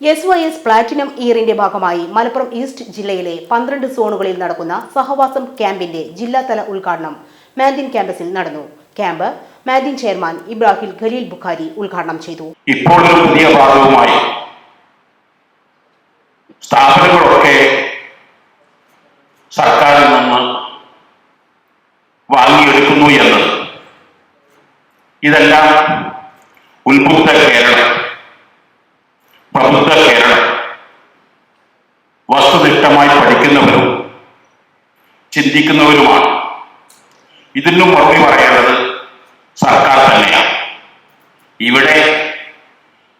S Y S platinum ഇയറിന്റെ ഭാഗമായി Malappuram east ജില്ലയിലെ പന്ത്രണ്ട് സോണുകളിൽ നടക്കുന്ന സഹവാസം ക്യാമ്പിന്റെ ജില്ലാതല ഉദ്ഘാടനം മാൻഡിൻ ക്യാമ്പസിൽ നടന്നു. ക്യാമ്പ് മാൻഡിൻ ചെയർമാൻ ഇബ്രാഹിം ഖലീൽ ബുഖാരി ഉദ്ഘാടനം ചെയ്തു. ഭാഗവുമായി സ്ഥാപനങ്ങളൊക്കെ സർക്കാരിൽ നിന്ന് വാങ്ങിയെടുക്കുന്നു എന്നത് ഇതെല്ലാം ഉത്ബുദ്ധ കേരളം. പ്രബുദ്ധ കേരളം. വസ്തുനിഷ്ഠമായി പഠിക്കുന്നവരും ചിന്തിക്കുന്നവരുമാണ്. ഇതിനും മറുപടി പറയേണ്ടത് സർക്കാർ തന്നെയാണ്. ഇവിടെ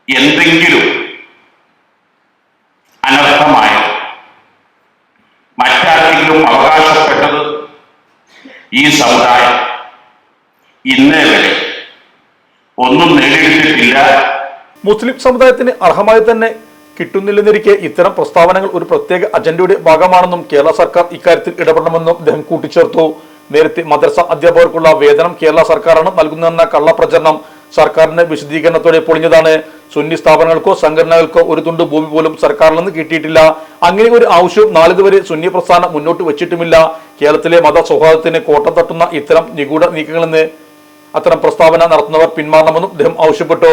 എന്തെങ്കിലും അനർത്ഥമായ മറ്റാരെങ്കിലും അവകാശപ്പെട്ടത് ഈ സമുദായം ഇന്നേ വരെ ഒന്നും നേടിയെടുത്തിട്ടില്ല മുസ്ലിം സമുദായത്തിന് അർഹമായി തന്നെ കിട്ടുന്നില്ലെന്നിരിക്കെ ഇത്തരം പ്രസ്താവനകൾ ഒരു പ്രത്യേക അജണ്ടയുടെ ഭാഗമാണെന്നും കേരള സർക്കാർ ഇക്കാര്യത്തിൽ ഇടപെടണമെന്നും അദ്ദേഹം കൂട്ടിച്ചേർത്തു. നേരത്തെ മദ്രസ അധ്യാപകർക്കുള്ള വേതനം കേരള സർക്കാരാണ് നൽകുന്നതെന്ന കള്ളപ്രചരണം സർക്കാരിന്റെ വിശദീകരണത്തോടെ പൊളിഞ്ഞതാണ്. സുന്നി സ്ഥാപനങ്ങൾക്കോ സംഘടനകൾക്കോ ഒരു തുണ്ട് ഭൂമി പോലും സർക്കാരിൽ നിന്ന് കിട്ടിയിട്ടില്ല. അങ്ങനെ ഒരു ആവശ്യവും നാളിതുവരെ സുന്നി പ്രസ്ഥാനം മുന്നോട്ട് വെച്ചിട്ടുമില്ല. കേരളത്തിലെ മത സൗഹാർദ്ദത്തിന് കോട്ടം തട്ടുന്ന ഇത്തരം നിഗൂഢ നീക്കങ്ങളിൽ നിന്ന് അത്തരം പ്രസ്താവന നടത്തുന്നവർ പിന്മാറണമെന്നും അദ്ദേഹം ആവശ്യപ്പെട്ടു.